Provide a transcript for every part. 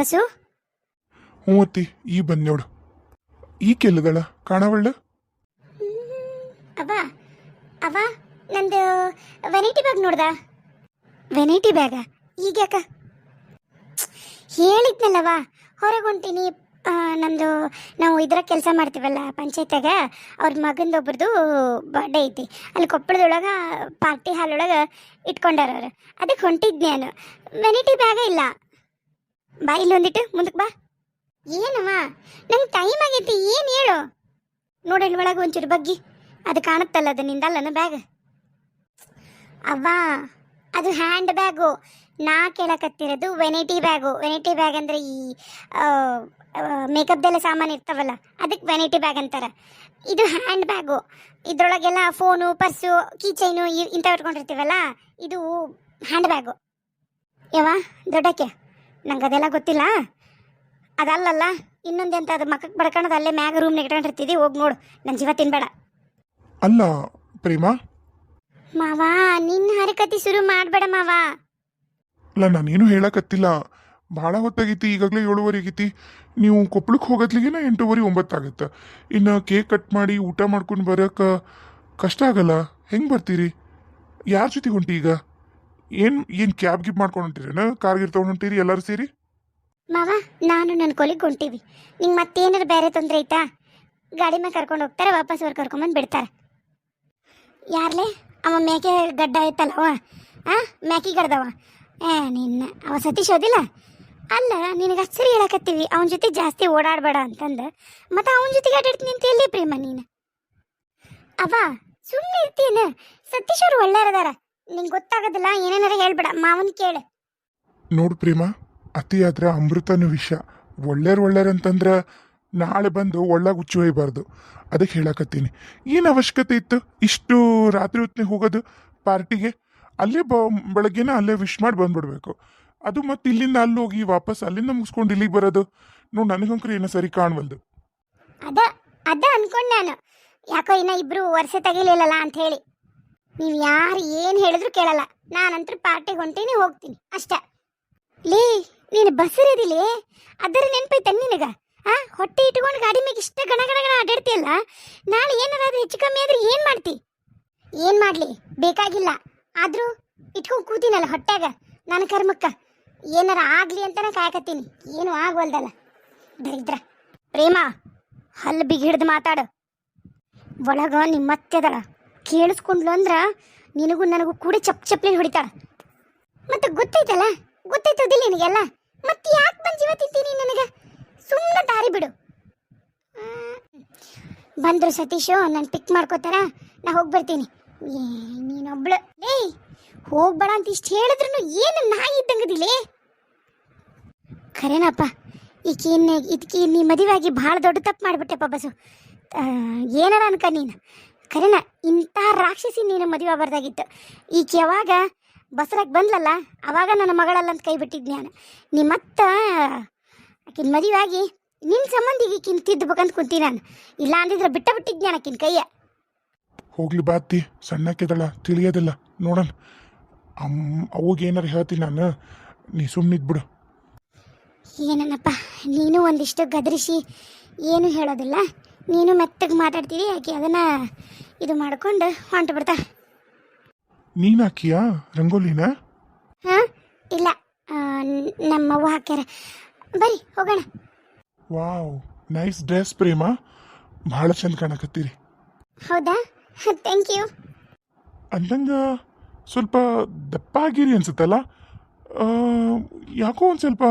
Bus ಹ್ಞೂ ಅತ್ತಿ ಈ ಬಂದ್ ನೋಡು. ಈ ಕೆಲ್ಲದಳ ಕಾಣವಳ್ಳ? ಅವ್ವ ಅವ್ವ ನಂದು ವೆನೈಟಿ ಬ್ಯಾಗ್ ನೋಡ್ದ? ವೆನೈಟಿ ಬ್ಯಾಗ ಈಗ ಯಾಕ ಹೇಳಿದ್ನಲ್ಲವ ಹೊರಗೆ ಹೊಂಟೀನಿ ಆ, ನಮ್ದು ನಾವು ಇದ್ರ ಕೆಲಸ ಮಾಡ್ತೀವಲ್ಲ ಪಂಚಾಯತ್ಯಾಗ ಅವ್ರ ಮಗಂದೊಬ್ರದ್ದು ಬರ್ಡೇ ಐತಿ. ಅಲ್ಲಿ ಕೊಪ್ಪಳದೊಳಗೆ ಪಾರ್ಟಿ ಹಾಲೊಳಗೆ ಇಟ್ಕೊಂಡಾರ ಅವ್ರು. ಅದಕ್ಕೆ ಹೊಂಟಿದ್ದೆ ನಾನು. ವೆನೈಟಿ ಬ್ಯಾಗ ಇಲ್ಲ. ಬಾ ಇಲ್ಲಿ ಒಂದಿಟ್ಟು ಮುಂದಕ್ಕೆ ಬಾ. ಏನಮ್ಮ? ನಂಗೆ ಟೈಮ್ ಆಗೈತಿ, ಏನು ಹೇಳು? ನೋಡಲ್ಲಿ ಒಳಗೆ ಒಂಚೂರು ಬಗ್ಗಿ. ಅದು ಕಾಣುತ್ತಲ್ಲ, ಅದು ನಿಂದಲ್ಲನ ಬ್ಯಾಗ್ ಅವ್ವ, ಅದು ಹ್ಯಾಂಡ್ ಬ್ಯಾಗು ನಾ ಕೇಳಕತ್ತಿರೋದು ವೆನೈಟಿ ಬ್ಯಾಗು ವೆನೈಟಿ ಬ್ಯಾಗ್ ಅಂದರೆ ಈ ಮೇಕಪ್ದೆಲ್ಲ ಸಾಮಾನು ಇರ್ತಾವಲ್ಲ ಅದಕ್ಕೆ ವೆನೈಟಿ ಬ್ಯಾಗ್ ಅಂತಾರೆ. ಇದು ಹ್ಯಾಂಡ್ ಬ್ಯಾಗು ಇದ್ರೊಳಗೆಲ್ಲ ಫೋನು ಪರ್ಸು ಕೀಚೈನು ಇಂಥವು ಇಟ್ಕೊಂಡಿರ್ತೀವಲ್ಲ, ಇದು ಹ್ಯಾಂಡ್ ಬ್ಯಾಗು ಯವ್ವ, ದೊಡ್ಡಕ್ಕೆ. ನಂಗೆ ಅದೆಲ್ಲ ಗೊತ್ತಿಲ್ಲ. ಅದಲ್ಲಲ್ಲ ಇನ್ನೊಂದೆಂತ ಅದು ಮಕ್ಕಕ್ಕೆ ಬಡ್ಕೊಳ್ಳೋದು ಅಲ್ಲೇ ಮ್ಯಾಗ ರೂಮ್ ಇಟ್ಕೊಂಡಿರ್ತಿದ್ದಿ ಹೋಗಿ ನೋಡು ನನ್ನ ಜೀವ ತಿನ್ಬೇಡ. ಅಲ್ಲ ಪ್ರೇಮ? ಮಾವ ನಿನ್ನ ಹರಕತಿ ಶುರು ಮಾಡಬೇಡ ಮಾವ. ಅಲ್ಲ ನಾನೇನು ಹೇಳಕತ್ತಿಲ್ಲ. ಭಾಳ ಹೊತ್ತಾಗೈತಿ ಈಗಾಗಲೇ ಏಳುವರೆ ಆಗೈತಿ. ನೀವು ಕೊಪ್ಪಳಕ್ಕೆ ಹೋಗೋದ್ಲಿಗಿನ ಎಂಟೂವರೆ ಒಂಬತ್ತಾಗತ್ತೆ ಇನ್ನು ಕೇಕ್ ಕಟ್ ಮಾಡಿ ಊಟ ಮಾಡ್ಕೊಂಡು ಬರೋಕೆ ಕಷ್ಟ ಆಗಲ್ಲ. ಹೆಂಗೆ ಬರ್ತೀರಿ? ಯಾರ ಜೊತೆ ಹೊಂಟಿ ಈಗ? ಏನು ಏನು ಕ್ಯಾಬ್ ಗಿಬ್ ಮಾಡ್ಕೊಂಡು ಕಾರ್ ಗಿರ್ ತೊಗೊಂಡು ಹೊಂಟಿರಿ ಎಲ್ಲರೂ ಸೇರಿ? ಮಾವ, ನಾನು ನನ್ನ ಕೊಲಿಗೆ ಹೊಂಟೀವಿ. ನಿಂಗೆ ಮತ್ತೇನಾರು ಬೇರೆ ತೊಂದರೆ ಐತಾ ಗಾಡಿ ಮೇಲೆ ಕರ್ಕೊಂಡು ಹೋಗ್ತಾರೆ, ವಾಪಸ್ ಅವ್ರು ಕರ್ಕೊಂಬಂದು ಬಿಡ್ತಾರೆ. ಯಾರ್ಲೆ? ಅವ ಮೇಕೆ ಗಡ್ಡ ಐತಲ್ಲ ಅವ ಮೇಕಿ ಗಡ್ದವ. ಏ, ನಿನ್ನ, ಅವ ಸತೀಶ್ ಓದಿಲ್ಲ ಅಲ್ಲ, ನಿನಗೆ ಸರಿ ಹೇಳಕತ್ತೀವಿ. ಅವನ ಜೊತೆ ಜಾಸ್ತಿ ಓಡಾಡಬೇಡ ಅಂತಂದು. ಮತ್ತು ಅವನ ಜೊತೆಗೆ ಆಟಾಡ್ತೀನಿ ಅಂತ ಎಲ್ಲಿ ಪ್ರೇಮ ನೀನು? ಅವ ಸುಮ್ಮನೆ ಇರ್ತೀನ ಸತೀಶ್ ಅವ್ರು ಒಳ್ಳೆಯರದಾರ ನಿಂಗೆ ಗೊತ್ತಾಗೋದಿಲ್ಲ ಏನೇನಾರ ಹೇಳ್ಬೇಡ. ಮಾವನ್ ಕೇಳು. ನೋಡು ಪ್ರೇಮ ಆದ್ರೆ ಅಮೃತನ ವಿಷ. ಒಳ್ಳೆಯರ್ ಒಳ್ಳೆಯರ್ ಅಂತಂದ್ರೆ ನಾಳೆ ಬಂದು ಒಳ್ಳಾಗ ಹುಚ್ಚು ಒಯ್ಬಾರ್ದು. ಅದಕ್ಕೆ ಹೇಳಕತ್ತೀನಿ. ಏನು ಅವಶ್ಯಕತೆ ಇತ್ತು? ಇಷ್ಟು ರಾತ್ರಿ ಹೊತ್ತಿಗೆ ಹೋಗೋದು ಪಾರ್ಟಿಗೆ? ಅಲ್ಲೇ ಬ ಬೆಳಗ್ಗೆನ ಅಲ್ಲೇ ವಿಶ್ ಮಾಡಿ ಬಂದ್ಬಿಡ್ಬೇಕು. ಅದು ಮತ್ತೆ ಇಲ್ಲಿಂದ ಅಲ್ಲಿ ಹೋಗಿ ವಾಪಸ್ ಅಲ್ಲಿಂದ ಮುಗಿಸ್ಕೊಂಡು ಇಲ್ಲಿಗೆ ಬರೋದು? ನೋಡಿ ನನಗಂಕ್ರು ಏನೋ ಸರಿ ಕಾಣವಲ್ದು. ಅದ ಅದ ಅನ್ಕೊಂಡ್ ನಾನು. ಯಾಕೋ ಇನ್ನ ಇಬ್ರು ವರ್ಷ ತೆಗಿಲಿಲ್ಲಲ್ಲ ಅಂತ ಹೇಳಿ. ನೀವು ಯಾರು ಏನು ಹೇಳಿದ್ರು ಕೇಳಲ್ಲ. ನಾನಂತೂ ಪಾರ್ಟಿಗೆ ಹೊಂಟೇನೆ, ಹೋಗ್ತೀನಿ. ಅಷ್ಟ. ಲೇ, ನೀನು ಬಸ್ಸರಿದಿಲಿ ಅದರ ನೆನಪೈತೆ ನಿನಗ? ಆ, ಹೊಟ್ಟೆ ಇಟ್ಕೊಂಡು ಗಾಡಿ ಮೇಲೆ ಇಷ್ಟ ಗಣ ಗಣ ಗಣ ಅಡ್ಡಾಡ್ತೀಯಲ್ಲ ನಾಳೆ ಅದು ಹೆಚ್ಚು ಕಮ್ಮಿ ಆದ್ರೆ ಏನು ಮಾಡ್ತಿ? ಏನು ಮಾಡಲಿ? ಬೇಕಾಗಿಲ್ಲ. ಆದರೂ ಇಟ್ಕೊಂಡು ಕೂತೀನಲ್ಲ ಹೊಟ್ಟೆಗ? ನನ್ನ ಕರ್ಮಕ್ಕ. ಏನಾರ ಆಗಲಿ ಅಂತಾನೆ ಕಾಯಕತ್ತೀನಿ. ಏನು ಆಗೋಲ್ದಲ್ಲ ದರಿದ್ರ. ಪ್ರೇಮ, ಹಲ್ಲು ಬಿಗಿ ಹಿಡಿದು ಮಾತಾಡು. ಒಳಗ ನಿಮ್ಮ ಅತ್ತೆದಳ ಕೇಳಿಸ್ಕೊಂಡ್ಲು ಅಂದ್ರ ನಿನಗೂ ನನಗೂ ಕೂಡ ಚಪ್ ಚಪ್ಲಿ ಹೊಡಿತಾಳ. ಮತ್ತೆ ಗೊತ್ತೈತಲ್ಲ? ಗೊತ್ತೈತದಿಲ್ಲ ನಿನಗೆಲ್ಲ? ಮತ್ತೆ ಯಾಕೆ ಬಂದು ಜೀವ ತಿಂತೀನಿ ನನಗೆ? ಸುಮ್ಮನೆ ದಾರಿ ಬಿಡು. ಬಂದರು ಸತೀಶು, ನಾನು ಪಿಕ್ ಮಾಡ್ಕೋತಾರ, ನಾ ಹೋಗಿ ಬರ್ತೀನಿ. ಏ, ನೀನೊಬ್ಳು. ಏಯ್ ಹೋಗ್ಬೇಡ ಅಂತ ಇಷ್ಟು ಹೇಳಿದ್ರು ಏನು ನಾಯಿ ಇದ್ದಂಗದಿಲ್ಲೇ ಖರೇನಪ್ಪ ಈಕೇನ್ ಇದಕ್ಕೆ ನೀ ಮದುವೆ ಆಗಿ ಭಾಳ ದೊಡ್ಡ ತಪ್ಪು ಮಾಡಿಬಿಟ್ಟೆಪ್ಪ ಬಸು. ಏನಾರ ಅನ್ಕ ನೀನು. ಖರೇನ ಇಂಥ ರಾಕ್ಷಸಿ ನೀನು ಮದುವೆ ಆಗಬಾರ್ದಾಗಿತ್ತು. ಈಕೆ ಯಾವಾಗ ಬಸರಾಗಿ ಬಂದ್ಲಲ್ಲ ಅವಾಗ ನನ್ನ ಮಗಳಲ್ಲ ಅಂತ ಕೈ ಬಿಟ್ಟಿದ್ದೆ ನಾನು ನೀ ಮತ್ತೆ ಆಕಿನ ಮದುವೆ ಆಗಿ ನಿನ್ನ ಸಂಬಂಧಿಗೆ ಈಕಿನ ತಿದ್ದಬೇಕಂತ ಕುಂತೀನಿ ನಾನು. ಇಲ್ಲ ಅಂದಿದ್ರೆ ಬಿಟ್ಟ ಬಿಟ್ಟಿದ್ದೆ ನಾನು ಆಕಿನ ಕೈಯ. ಹೋಗ್ಲಿ ಬಾತಿ ಸಣ್ಣಕ್ಕಿದಳ ತಿಳಿಯೋದಿಲ್ಲ ನೋಡೋಣ. ಅಮ್ ಅವಾಗ ಏನಾರು ಹೇಳ್ತೀನಿ ನಾನು ನೀ ಸುಮ್ಮನಿದ್ಬಿಡು ಏನನ್ನಪ್ಪ ನೀನು ಒಂದಿಷ್ಟು ಗದರಿಸಿ ಏನು ಹೇಳೋದಿಲ್ಲ. ನೀನು ಮೆತ್ತಗೆ ಮಾತಾಡ್ತೀರಿ ಆಕೆ ಅದನ್ನ ಇದು ಮಾಡ್ಕೊಂಡು ಹೊಂಟು ಬಿಡ್ತಾ. ನೀನು ಹಾಕಿಯ ರಂಗೋಲಿನ? ಹಾಂ ಇಲ್ಲ. ನಮ್ಮ ಅವ್ವ ನಮ್ಮವ್ವ ಹಾಕ್ಯಾರ. ಬರಿ ಹೋಗೋಣ. Wow nice dress Prema. ಭಾಳ ಚಂದ ಕಾಣಕತ್ತೀರಿ. ಹೌದಾ? ಥ್ಯಾಂಕ್ ಯು ಅಂದಂಗ ಸ್ವಲ್ಪ ದಪ್ಪ ಆಗಿರಿ ಅನ್ಸುತ್ತಲ್ಲ? ಆ, ಯಾಕೋ ಒಂದು ಸ್ವಲ್ಪ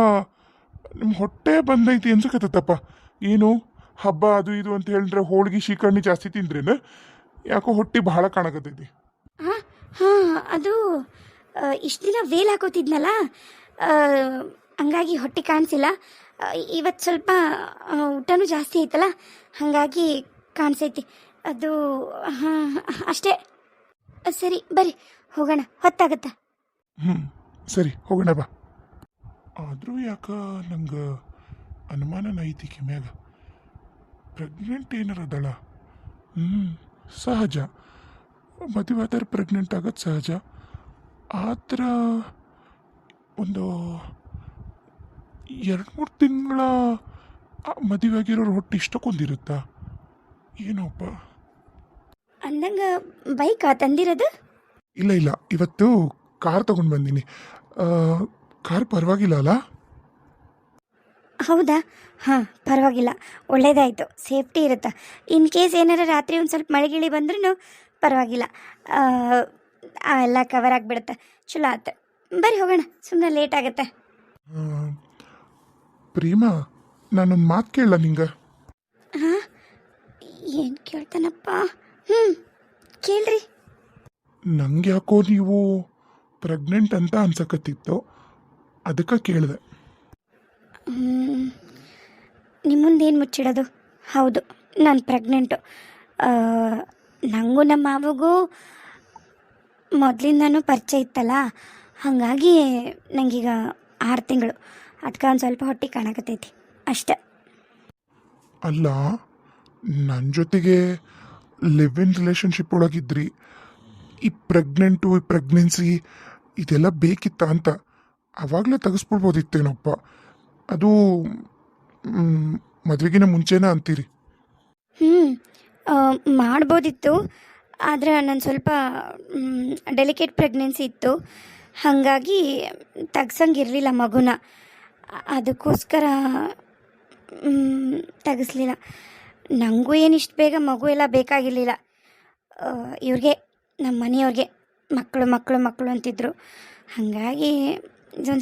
ನಿಮ್ಮ ಹೊಟ್ಟೆ ಬಂದೈತಿ ಅನ್ಸಕತ್ತಪ್ಪ ಏನು? ಹಬ್ಬ ಅದು ಇದು ಅಂತ ಹೇಳಿದ್ರೆ ಹೋಳಿಗೆ ಶೀಕರ್ಣಿ ಜಾಸ್ತಿ ತಿಂದ್ರೇನ? ಯಾಕೋ ಹೊಟ್ಟೆ ಬಹಳ ಕಾಣಕತ್ತೈತಿ. ಹಾಂ ಅದು ಇಷ್ಟು ದಿನ ವೇಲ್ ಹಾಕೋತಿದ್ನಲ್ಲ ಹಂಗಾಗಿ ಹೊಟ್ಟೆ ಕಾಣಿಸಿಲ್ಲ. ಇವತ್ತು ಸ್ವಲ್ಪ ಊಟನು ಊಟನೂ ಜಾಸ್ತಿ ಐತಲ್ಲ ಹಾಗಾಗಿ ಕಾಣಿಸೈತಿ. ಅದು ಹಾಂ ಅಷ್ಟೇ. ಸರಿ ಬರ್ರಿ ಹೋಗೋಣ ಹೊತ್ತಾಗತ್ತ? ಹ್ಞೂ ಸರಿ ಹೋಗೋಣ ಬಾ. ಆದರೂ ಯಾಕ ನಂಗ ಅನುಮಾನನ ಐತಿ ಕಿಮ್ಯಾಗ ಪ್ರೆಗ್ನೆಂಟ್ ಏನಾರ ಅದಳ? ಹ್ಞೂ ಸಹಜ. ಮದುವೆ ಆದರೆ ಪ್ರೆಗ್ನೆಂಟ್ ಆಗೋದು ಸಹಜ. ಆದ್ರೆ ಒಂದು ಎರಡು ಮೂರು ತಿಂಗಳ ಮದುವೆ ಆಗಿರೋರು ಹೊಟ್ಟೆ ಇಷ್ಟಕ್ಕೊಂದಿರುತ್ತಾ ಏನೋಪ್ಪ? ಅಂದಂಗ ಬೈಕಾ ತಂದಿರೋದು? ಇಲ್ಲ ಇಲ್ಲ. ಇವತ್ತು ಕಾರ್ ತಗೊಂಡು ಬಂದೀನಿ. ಆ, ಕಾರ್ ಪರವಾಗಿಲ್ಲ ಅಲ್ಲ? ಹೌದಾ? ಹಾಂ ಪರವಾಗಿಲ್ಲ. ಒಳ್ಳೇದಾಯಿತು. ಸೇಫ್ಟಿ ಇರುತ್ತೆ? ಇನ್ ಕೇಸ್ ಏನಾರ ರಾತ್ರಿ ಒಂದು ಸ್ವಲ್ಪ ಮಳೆಗಿಳಿ ಬಂದ್ರೂ ಪರವಾಗಿಲ್ಲ. ಎಲ್ಲ ಕವರ್ ಆಗಿಬಿಡುತ್ತೆ. ಚಲೋ ಆಯ್ತು ಬರ್ರಿ ಹೋಗೋಣ. ಸುಮ್ಮನೆ ಲೇಟ್ ಆಗುತ್ತೆ. ಪ್ರೀಮಾ ನಾನು ನಾನೊಂದು ಮಾತು ಕೇಳಲ್ಲ ನಿಂಗೆ? ಹಾಂ ಏನು ಕೇಳ್ತಾನಪ್ಪ? ಹ್ಞೂ ಕೇಳ್ರಿ. ನಂಗೆ ಯಾಕೋ ನೀವು ಪ್ರೆಗ್ನೆಂಟ್ ಅಂತ ಅನ್ಸಕತ್ತಿತ್ತು. ಅದಕ್ಕೆ ಕೇಳಿದೆ. ನಿಮ್ಮ ಏನು ಮುಚ್ಚಿಡೋದು? ಹೌದು, ನಾನು ಪ್ರೆಗ್ನೆಂಟು ನನಗೂ ನಮ್ಮ ಮಾವಗೂ ಮೊದಲಿಂದನೂ ಪರಿಚಯ ಇತ್ತಲ್ಲ? ಹಾಗಾಗಿ ನನಗೀಗ ಆರು ತಿಂಗಳು. ಅದಕ್ಕೆ ಒಂದು ಸ್ವಲ್ಪ ಹೊಟ್ಟೆ ಕಾಣಕತ್ತೈತಿ. ಅಷ್ಟೆ. ಅಲ್ಲ ನನ್ನ ಜೊತೆಗೆ ಲಿವ್ ಇನ್ ರಿಲೇಷನ್ಶಿಪ್ ಒಳಗಿದ್ರಿ. ಈ ಪ್ರೆಗ್ನೆಂಟು ಈ ಪ್ರೆಗ್ನೆನ್ಸಿ ಇದೆಲ್ಲ ಬೇಕಿತ್ತ ಅಂತ ಆವಾಗಲೇ ತೆಗೆಸ್ಬಿಡ್ಬೋದಿತ್ತೇನಪ್ಪ ಅದು ಮದ್ವೆಗಿನ ಮುಂಚೆನ ಅಂತೀರಿ? ಹ್ಞೂ ಮಾಡ್ಬೋದಿತ್ತು. ಆದರೆ ನಾನು ಸ್ವಲ್ಪ ಡೆಲಿಕೇಟ್ ಪ್ರೆಗ್ನೆನ್ಸಿ ಇತ್ತು. ಹಾಗಾಗಿ ತೆಗ್ಸಂಗಿರಲಿಲ್ಲ ಮಗುನ. ಅದಕ್ಕೋಸ್ಕರ ತೆಗೆಸ್ಲಿಲ್ಲ. ನನಗೂ ಏನು ಇಷ್ಟು ಬೇಗ ಮಗು ಎಲ್ಲ ಬೇಕಾಗಿರಲಿಲ್ಲ. ಇವ್ರಿಗೆ ನಮ್ಮ ಮನೆಯವ್ರಿಗೆ. ಮಕ್ಕಳು ಮಕ್ಕಳು ಮಕ್ಕಳು ಅಂತಿದ್ರು. ಹಾಗಾಗಿ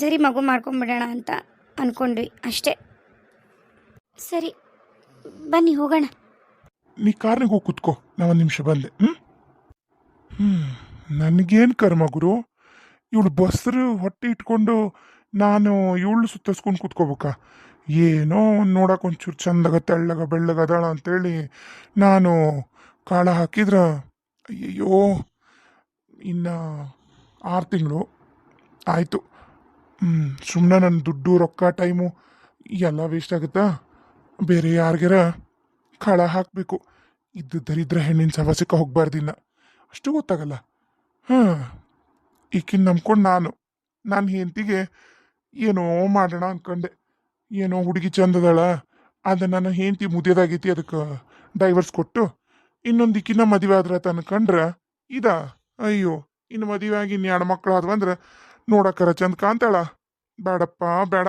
ಸರಿ ಮಗು ಮಾಡ್ಕೊಂಬಿಡೋಣ ಅಂತ ಅಂದ್ಕೊಂಡ್ವಿ ಅಷ್ಟೇ. ಸರಿ, ಬನ್ನಿ ಹೋಗೋಣ. ನೀ ಕಾರ್ನಿಗೆ ಹೋಗಿ ಕುತ್ಕೋ ನಾ ಒಂದು ನಿಮಿಷ ಬಂದೆ ಹ್ಞೂ ಹ್ಞೂ ನನಗೇನು ಕರ್ಮ ಗುರು? ಇವಳು ಬಸ್ರು ಹೊಟ್ಟೆ ಇಟ್ಕೊಂಡು ನಾನು ಇವಳು ಸುತ್ತಸ್ಕೊಂಡು ಕುತ್ಕೋಬೇಕಾ? ಏನೋ ನೋಡಕ್ಕೆ ಒಂಚೂರು ಚಂದಾಗ, ತೆಳ್ಳಗ, ಬೆಳ್ಳಗ ಅದಾಳ ಅಂತೇಳಿ ನಾನು ಕಾಳ ಹಾಕಿದ್ರ, ಅಯ್ಯಯ್ಯೋ, ಇನ್ನ ಆರು ತಿಂಗಳು ಆಯಿತು. ಹ್ಞೂ ಸುಮ್ಮನೆ ನನ್ನ ದುಡ್ಡು, ರೊಕ್ಕ, ಟೈಮು ಎಲ್ಲ ವೇಸ್ಟ್ ಆಗುತ್ತಾ? ಬೇರೆ ಯಾರಿಗಾರ ಕಳ ಹಾಕಬೇಕು. ಇದ್ದು ದರಿದ್ರ ಹೆಣ್ಣಿನ ಸವಾಸಕ್ಕೆ ಹೋಗ್ಬಾರ್ದಿನ್ನ. ಅಷ್ಟು ಗೊತ್ತಾಗಲ್ಲ. ಹಾಂ, ಈಕಿನ ನಂಬ್ಕೊಂಡು ನಾನು. ನನ್ನ ಹೆಂಡತಿಗೆ ಏನೋ ಮಾಡೋಣ ಅಂದ್ಕೊಂಡೆ ಏನೋ ಹುಡುಗಿ ಚಂದದಳ. ಅದು ನನ್ನ ಹೆಂಡತಿ ಮುದ್ದೆದಾಗೈತಿ ಅದಕ್ಕೆ ಡೈವರ್ಸ್ ಕೊಟ್ಟು. ಇನ್ನೊಂದು ಈಕಿನ ಮದುವೆ ಆದ್ರೆ ತನ್ಕಂಡ್ರೆ ಇದ? ಅಯ್ಯೋ ಇನ್ನು ಮದುವೆ ಆಗಿ ಇನ್ನು ಎರಡು ಮಕ್ಕಳು ಆದ್ವಂದ್ರೆ ನೋಡಕ್ಕರ ಚಂದ ಕಾಂತಾಳ ಬೇಡಪ್ಪ, ಬೇಡ.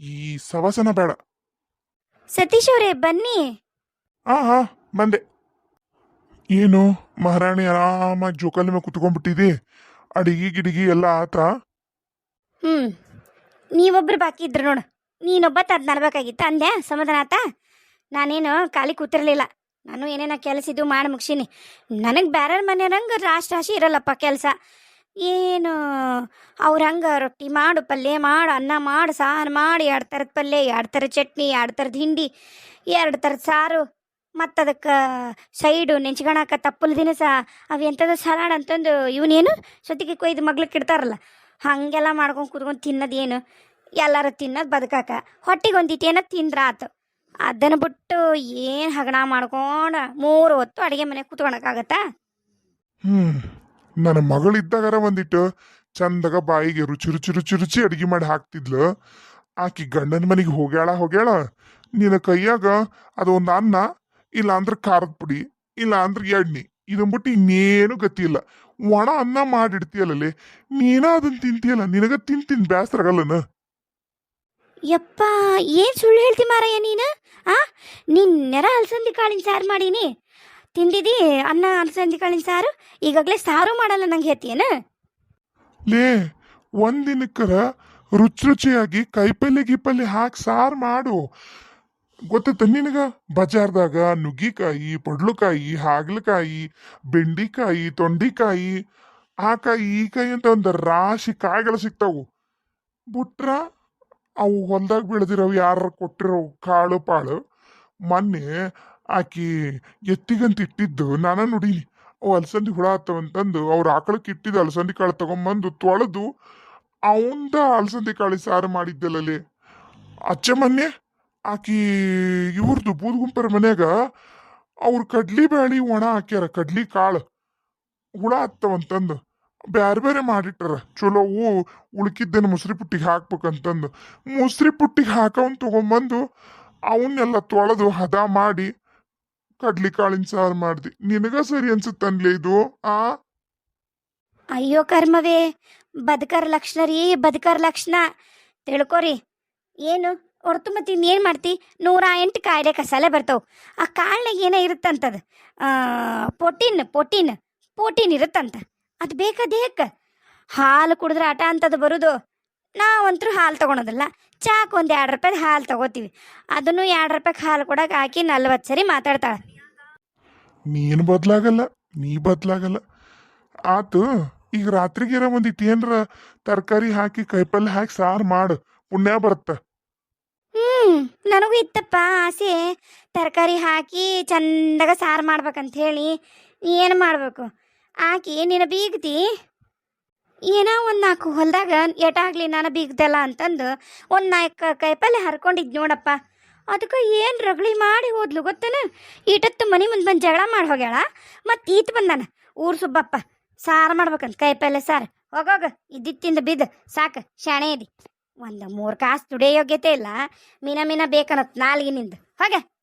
ಈ ಸವಸನ ಬೇಡ. ಸತೀಶ್ ಅವರೇ ಬನ್ನಿ. ಆ ಹಾ ಬಂದೆ. ಏನು ಮಹಾರಾಣಿ ಆರಾಮ ಜೋಕಾಲಿ ಮೇಲೆ ಕುತ್ಕೊಂಡ್ಬಿಟ್ಟಿದಿ? ಅಡಿಗೆ ಗಿಡಿಗೆ ಎಲ್ಲ ಆತ? ಹ್ಮ್. ನೀವೊಬ್ರು ಬಾಕಿ ಇದ್ರು ನೋಡು. ನೀನೊಬ್ಬ ತದ್ ನಡ್ಬೇಕಾಗಿತ್ತು. ಅಂದೆ ಸಮಾಧಾನ ಆತ? ನಾನೇನು ಖಾಲಿ ಕೂತಿರ್ಲಿಲ್ಲ. ನಾನು ಏನೇನ ಕೆಲಸ ಇದು ಮಾಡಿ ಮುಗಿಸೀನಿ. ನನಗೆ ಬೇರೆಯವ್ರ ಮನೆಯವ್ರಂಗೆ ರಾಶಿ ರಾಶಿ ಇರಲ್ಲಪ್ಪ ಕೆಲಸ. ಏನು? ಅವ್ರ ಹಂಗೆ ರೊಟ್ಟಿ ಮಾಡು, ಪಲ್ಯ ಮಾಡು, ಅನ್ನ ಮಾಡು, ಸಾರು ಮಾಡಿ, ಎರಡು ಥರದ ಪಲ್ಯ, ಎರಡು ಥರದ ಚಟ್ನಿ, ಎರಡು ಥರದ ಹಿಂಡಿ, ಎರಡು ಥರದ ಸಾರು. ಮತ್ತು ಅದಕ್ಕೆ ಸೈಡು ನೆಂಚ್ಕೊಳಕ ತಪ್ಪಲ್ ದಿನಸ ಅವು ಎಂಥದ ಸಲಾಡ್ ಅಂತಂದು ಇವನೇನು ಸೊತ್ತಿಗೆ ಕೊಯ್ದು ಮಗ್ಳಿಗೆ ಇಡ್ತಾರಲ್ಲ, ಹಾಗೆಲ್ಲ ಮಾಡ್ಕೊಂಡು ಕುತ್ಕೊಂಡು ತಿನ್ನೋದೇನು ಎಲ್ಲರೂ ತಿನ್ನೋದು ಬದುಕಾಕ. ಹೊಟ್ಟಿಗೆ ತಿಂದ್ರ ಆತು ಅದನ್ನು ಬಿಟ್ಟು ಏನು ಹಗಣ ಮಾಡ್ಕೊಂಡು ಮೂರು ಹೊತ್ತು ಅಡುಗೆ ಮನೆ ಕುತ್ಕೊಳಕ್ಕಾಗತ್ತಾ ನನ್ನ ಮಗಳಿದ್ದಾಗಾರ ಒಂದಿಟ್ಟು ಚಂದಾಗ ಬಾಯಿಗೆ ರುಚಿ ರುಚಿ ರುಚಿ ರುಚಿ ಅಡಿಗೆ ಮಾಡಿ ಹಾಕ್ತಿದ್ಲು. ಆಕಿ ಗಂಡನ ಮನೆಗೆ ಹೋಗ್ಯಾಳ ಹೋಗ್ಯಾಳ. ನಿನ್ನ ಕೈಯಾಗ ಅದೊಂದು ಅನ್ನ ಇಲ್ಲ ಅಂದ್ರೆ ಖಾರದ ಪುಡಿ ಇಲ್ಲ ಅಂದ್ರೆ ಎಣ್ಣೆ ಇದನ್ ಇನ್ನೇನು ಗತಿ ಇಲ್ಲ. ಒಣ ಅನ್ನ ಮಾಡಿಡ್ತೀಯಲ್ಲೇ ನೀನ ಅದನ್ನ ತಿಂತೀಯಲ್ಲ, ನಿನಗ ತಿನ್ ತಿನ್ ಯಪ್ಪ, ಏನ್ ಸುಳ್ಳು ಹೇಳ್ತಿ ಮಾರಯ್ಯ ನೀನು? ಆ, ನಿನ್ನೆರ ಅಲ್ಸಂದಿ ಕಾಳಿನ ಸಾರು ಮಾಡೀನಿ. ತಿಂದಿದಿ? ಅನ್ನ, ಅಲಸಂದಿ ಕಾಳಿನ ಸಾರು? ಈಗಾಗಲೇ ಸಾರು ಮಾಡಲ್ಲ ನಂಗೆ ಹೇಳ್ತೀಯನ ಲೇ ಒಂದಿನಕ್ಕರ ರುಚಿ ರುಚಿಯಾಗಿ ಕೈಪಲ್ಲೆ ಗಿಪಲ್ಲೆ ಹಾಕಿ ಸಾರು ಮಾಡು. ಗೊತ್ತೈತ ನಿನಗ? ಬಜಾರ್ದಾಗ ನುಗ್ಗಿಕಾಯಿ, ಪಡ್ಲುಕಾಯಿ, ಹಾಗಲಕಾಯಿ, ಬೆಂಡಿಕಾಯಿ, ತೊಂಡಿಕಾಯಿ ಆ ಕಾಯಿ ಈ ಕಾಯಿ ಅಂತ ಒಂದು ರಾಶಿ ಕಾಯಿಗಳು ಸಿಗ್ತಾವು. ಬುಟ್ರ, ಅವು ಹೊಲ್ದಾಗ ಬೆಳೆದಿರೋ ಯಾರು ಕೊಟ್ಟಿರೋ ಕಾಳು, ಪಾಳು. ಮೊನ್ನೆ ಆಕಿ ಎತ್ತಿಗಂತ ಇಟ್ಟಿದ್ದು, ನಾನು ನುಡೀನಿ ಅವು ಅಲಸಂದಿ ಹುಳ ಆತವಂತಂದು ಅವ್ರ ಆಕಳಕ್ಕೆ ಇಟ್ಟಿದ್ದು ಅಲಸಂದಿ ಕಾಳು ತಗೊಂಬಂದು ತೊಳೆದು, ಅವಂದ ಅಲಸಂದಿ ಕಾಳು ಸಾರು ಮಾಡಿದ್ದಲ್ಲಲ್ಲಿ ಅಚ್ಚೆ ಮೊನ್ನೆ, ಆಕಿ ಇವ್ರದ್ದು ಬೂದ್ಗುಂಪರ ಮನ್ಯಾಗ, ಅವ್ರ ಕಡ್ಲಿ ಬ್ಯಾಳಿ ಒಣ ಹಾಕ್ಯಾರ, ಕಡ್ಲಿ ಕಾಳು, ಹುಳ ಹತ್ತವಂತಂದು ಬ್ಯಾರೆ ಬೇರೆ ಮಾಡಿಟ್ಟಾರ. ಚಲೋ ಅವು ಉಳ್ಕಿದ್ದೇನೆ ಮುಸ್ರಿ ಪುಟ್ಟಿಗೆ ಹಾಕ್ಬೇಕಂತಂದು. ಮುಸ್ರಿ ಪುಟ್ಟಿಗೆ ಹಾಕವನ್ ತೊಗೊಂಬಂದು, ಅವನ್ನೆಲ್ಲ ತೊಳೆದು ಹದ ಮಾಡಿ ಕಡ್ಲಿ ಕಾಳಿನ ಸಾರು ಮಾಡ್ದಿ. ನಿನಗ ಸರಿ ಅನ್ಸುತ್ತನ್ಲೇ ಇದು, ಆ? ಅಯ್ಯೋ ಕರ್ಮವೇ, ಬದುಕರ ಲಕ್ಷಣ ರೀ, ಬದುಕರ ಲಕ್ಷಣ. ತಿಳ್ಕೊರಿ. ಏನು, ಹೊರತು ಮತ್ತೆ ಇನ್ನೇನು ಮಾಡ್ತಿ? ನೂರ ಎಂಟು ಕಾಯಿಲೆ ಕಸಾಲೆ ಬರ್ತಾವೆ. ಆ ಕಾಳ್ನಾಗ ಏನೋ ಇರುತ್ತಂತದ? Protein protein fourteen ಇರುತ್ತಂತ. ಅದು ಬೇಕಾ ದೇಹಕ್ಕೆ ಹಾಲು ಕುಡಿದ್ರೆ ಆಟ ಅಂತದು ಬರೋದು. ನಾವಂತರೂ ಹಾಲು ತಗೊಳೋದಿಲ್ಲ. ಚಾಕ್ ಒಂದು ಎರಡು ರೂಪಾಯಿ ಹಾಲು ತಗೋತೀವಿ. ಅದನ್ನು ಎರಡು ರೂಪಾಯಿಗೆ ಹಾಲು ಕೊಡಕ್ಕೆ ಹಾಕಿ ನಲ್ವತ್ತು ಸರಿ ಮಾತಾಡ್ತಾಳೆ. ನೀನು ಬದಲಾಗಲ್ಲ ನೀ ಬದಲಾಗಲ್ಲ. ಆತು ಈಗ ರಾತ್ರಿಗಿರ ಒಂದಿಟ್ಟು ಏನ್ರ ತರಕಾರಿ ಹಾಕಿ ಕೈಪಲ್ಲೆ ಹಾಕಿ ಸಾರು ಮಾಡು ಪುಣ್ಯ ಬರುತ್ತೆ. ಹ್ಮ್ ನನಗೂ ಇತ್ತಪ್ಪ ಆಸೆ. ತರಕಾರಿ ಹಾಕಿ ಚಂದಾಗ ಸಾರು ಮಾಡ್ಬೇಕಂತ ಹೇಳಿ ಏನು ಮಾಡಬೇಕು? ಹಾಕಿ ನಿನ್ನ ಬೀಗ್ತಿ? ಏನೋ ಒಂದು ನಾಲ್ಕು ಹೊಲದಾಗ ಎಟಾಗ್ಲಿ ನಾನು ಬೀಗ್ದಲ್ಲ ಅಂತಂದು ಒಂದು ನಾಲ್ಕು ಕೈಪಲ್ಲೆ ಹರ್ಕೊಂಡಿದ್ ನೋಡಪ್ಪ. ಅದಕ್ಕೆ ಏನು ರಗಳಿ ಮಾಡಿ ಹೋದ್ಲು ಗೊತ್ತೇನ? ಈಟತ್ತು ಮನೆ ಮುಂದೆ ಬಂದು ಜಗಳ ಮಾಡಿ ಹೋಗ್ಯಾಳ ಮತ್ತು ಈತ ಬಂದಾನ. ಊರು ಸುಬ್ಬಪ್ಪ, ಸಾರು ಮಾಡ್ಬೇಕಂತ ಕೈಪಲ್ಲೆ ಸಾರು. ಹೋಗೋಗ ಇದ್ದಿತ್ತಿಂದ ಬಿದ್ದು ಸಾಕು, ಶಾಣೆ ಇದಿ. ಒಂದು ಮೂರು ಕಾಸು ದುಡಿಯೋ ಯೋಗ್ಯತೆ ಇಲ್ಲ, ಮೀನ ಮೀನ ಬೇಕನತ್ ನಾಲ್ಗಿನಿಂದ. ಹೋಗೆ.